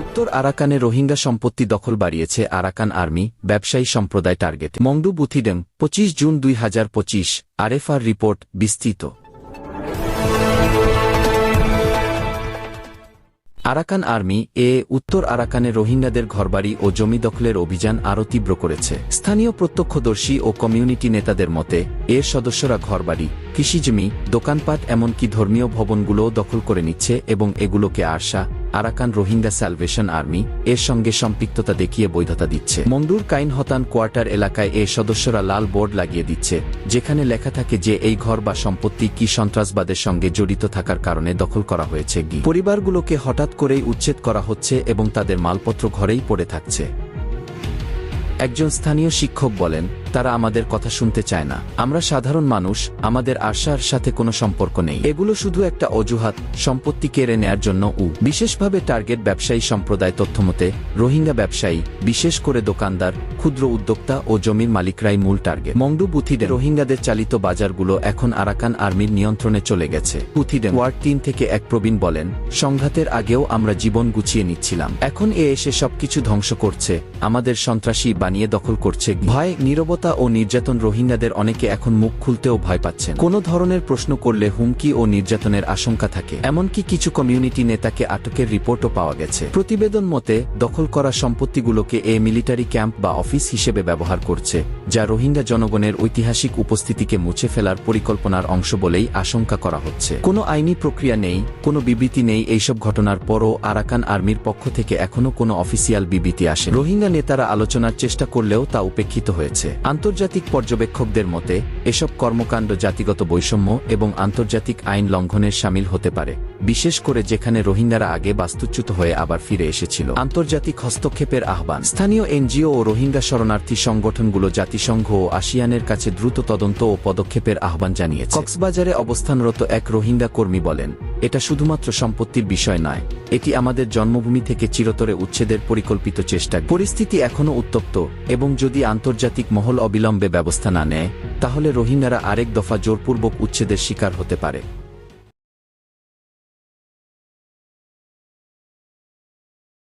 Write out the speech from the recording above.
উত্তর আরাকানে রোহিঙ্গা সম্পত্তি দখল বাড়িয়েছে আরাকান আর্মি, ব্যবসায়ী সম্প্রদায় টার্গেট। মংডু বুথিডেম, পঁচিশ জুন দুই হাজার পঁচিশ আরএফআর রিপোর্ট বিস্তৃত। আরাকান আর্মি এ উত্তর আরাকানে রোহিঙ্গাদের ঘরবাড়ি ও জমি দখলের অভিযান আরও তীব্র করেছে। স্থানীয় প্রত্যক্ষদর্শী ও কমিউনিটি নেতাদের মতে, এর সদস্যরা ঘরবাড়ি, কৃষিজমি, দোকানপাট, এমনকি ধর্মীয় ভবনগুলোও দখল করে নিচ্ছে এবং এগুলোকে ARSA Arakan Rohingya salvation army এর সঙ্গে সম্পৃক্ততা দেখিয়ে বৈধতা দিচ্ছে। মন্ডুর কাইন হতান কোয়ার্টার এলাকায় এ সদস্যরা লাল বোর্ড লাগিয়ে দিচ্ছে, যেখানে লেখা থাকে যে এই ঘর বা সম্পত্তি কি সন্ত্রাসবাদের সঙ্গে জড়িত থাকার কারণে দখল করা হয়েছে গি পরিবারগুলোকে হঠাৎ করেই উচ্ছেদ করা হচ্ছে এবং তাদের মালপত্র ঘরেই পড়ে থাকছে। একজন স্থানীয় শিক্ষক বলেন তারা আমাদের কথা শুনতে চায় না। আমরা সাধারণ মানুষ, আমাদের আশার সাথে কোনো সম্পর্ক নেই। এগুলো শুধু একটা অজুহাত, সম্পত্তি কেড়ে নেয়ার জন্য উ। বিশেষভাবে টার্গেট ব্যবসায়ী সম্প্রদায় তথ্যমতে, রোহিঙ্গা ব্যবসায়ী, বিশেষ করে দোকানদার, ক্ষুদ্র উদ্যোক্তা ও জমির মালিকরাই মূল টার্গেট। মংডু বুথিডে রোহিঙ্গাদের চালিত বাজারগুলো এখন আরাকান আর্মির নিয়ন্ত্রণে চলে গেছে। বুথিডেন ওয়ার্ড তিন থেকে এক প্রবীণ বলেন, সংঘাতের আগেও আমরা জীবন গুছিয়ে নিচ্ছিলাম। এখন এ এসে সবকিছু ধ্বংস করছে। আমাদের সন্ত্রাসী বানিয়ে দখল করছে। ভয়, নীরবতা ও নির্যাতন রোহিঙ্গাদের অনেকে এখন মুখ খুলতেও ভয় পাচ্ছেন। কোনো ধরনের প্রশ্ন করলে হুমকি ও নির্যাতনের আশঙ্কা থাকে। এমনকি কিছু কমিউনিটি নেতাকে আটকের রিপোর্টও পাওয়া গেছে। প্রতিবেদন মতে, দখল করা সম্পত্তিগুলোকে এ মিলিটারি ক্যাম্প বা অফিস হিসেবে ব্যবহার করছে। যা রোহিঙ্গা জনগণের ঐতিহাসিক উপস্থিতিকে মুছে ফেলার পরিকল্পনার অংশ বলেই আশঙ্কা করা হচ্ছে। কোনো আইনি প্রক্রিয়া নেই, কোনো বিবৃতি নেই এইসব ঘটনার পরও আরাকান আর্মির পক্ষ থেকে এখনও কোনো অফিসিয়াল বিবৃতি আসে রোহিঙ্গা নেতারা আলোচনার চেষ্টা করলেও তা উপেক্ষিত হয়েছে। আন্তর্জাতিক পর্যবেক্ষকদের মতে, এসব কর্মকাণ্ড জাতিগত বৈষম্য এবং আন্তর্জাতিক আইন লঙ্ঘনের সামিল হতে পারে, বিশেষ করে যেখানে রোহিঙ্গারা আগে বাস্তুচ্যুত হয়ে আবার ফিরে এসেছিল। আন্তর্জাতিক হস্তক্ষেপের আহ্বান। স্থানীয় এনজিও ও রোহিঙ্গা শরণার্থী সংগঠনগুলো জাতিসংঘ ও আসিয়ানের কাছে দ্রুত তদন্ত ও পদক্ষেপের আহ্বান জানিয়েছে। কক্সবাজারে অবস্থানরত এক রোহিঙ্গা কর্মী বলেন, এটা শুধুমাত্র সম্পত্তির বিষয় নয়, এটি আমাদের জন্মভূমি থেকে চিরতরে উচ্ছেদের পরিকল্পিত চেষ্টা। পরিস্থিতি এখনও উত্তপ্ত, এবং যদি আন্তর্জাতিক মহল অবিলম্বে ব্যবস্থা না নেয়, তাহলে রোহিঙ্গারা আরেক দফা জোরপূর্বক উচ্ছেদের শিকার হতে পারে।